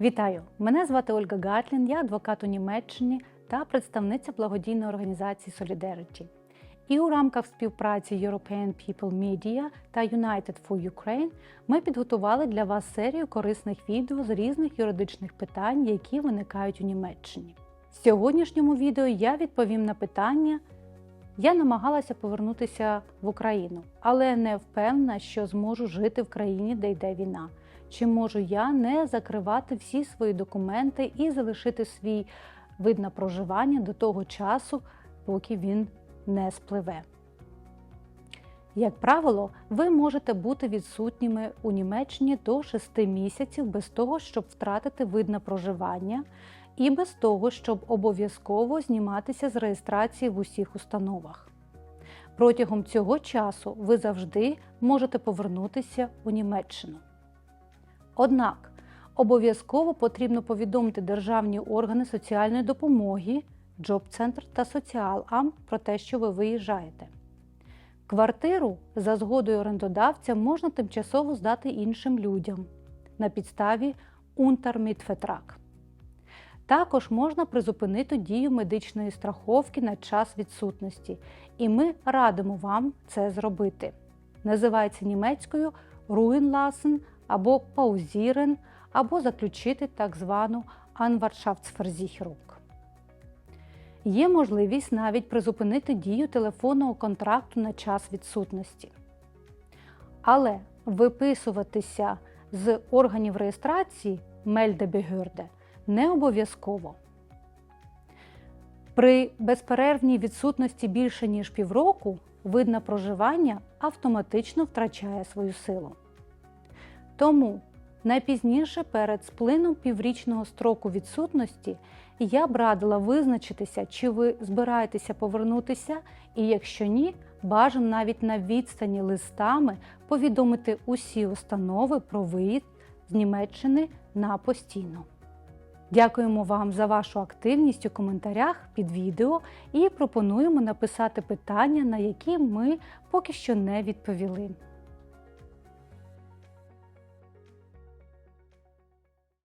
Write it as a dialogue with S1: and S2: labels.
S1: Вітаю! Мене звати Ольга Гатлін, я адвокат у Німеччині та представниця благодійної організації Solidarity. І у рамках співпраці European People Media та United for Ukraine ми підготували для вас серію корисних відео з різних юридичних питань, які виникають у Німеччині. В сьогоднішньому відео я відповім на питання. Я намагалася повернутися в Україну, але не впевнена, що зможу жити в країні, де йде війна. Чи можу я не закривати всі свої документи і залишити свій вид на проживання до того часу, поки він не спливе? Як правило, ви можете бути відсутніми у Німеччині до 6 місяців без того, щоб втратити вид на проживання, і без того, щоб обов'язково зніматися з реєстрації в усіх установах. Протягом цього часу ви завжди можете повернутися у Німеччину. Однак обов'язково потрібно повідомити державні органи соціальної допомоги, Джоб-центр та Соціал-Ам про те, що ви виїжджаєте. Квартиру за згодою орендодавця можна тимчасово здати іншим людям на підставі Унтермітфетрак. Також можна призупинити дію медичної страховки на час відсутності, і ми радимо вам це зробити. Називається німецькою Ruhenlassen або Pausieren, або заключити так звану Anwartschaftsversicherung. Є можливість навіть призупинити дію телефонного контракту на час відсутності. Але виписуватися з органів реєстрації Meldebehörde не обов'язково. При безперервній відсутності більше ніж півроку вид на проживання автоматично втрачає свою силу. Тому найпізніше перед сплином піврічного строку відсутності я б радила визначитися, чи ви збираєтеся повернутися, і якщо ні, бажано навіть на відстані листами повідомити усі установи про виїзд з Німеччини на постійно. Дякуємо вам за вашу активність у коментарях під відео і пропонуємо написати питання, на які ми поки що не відповіли.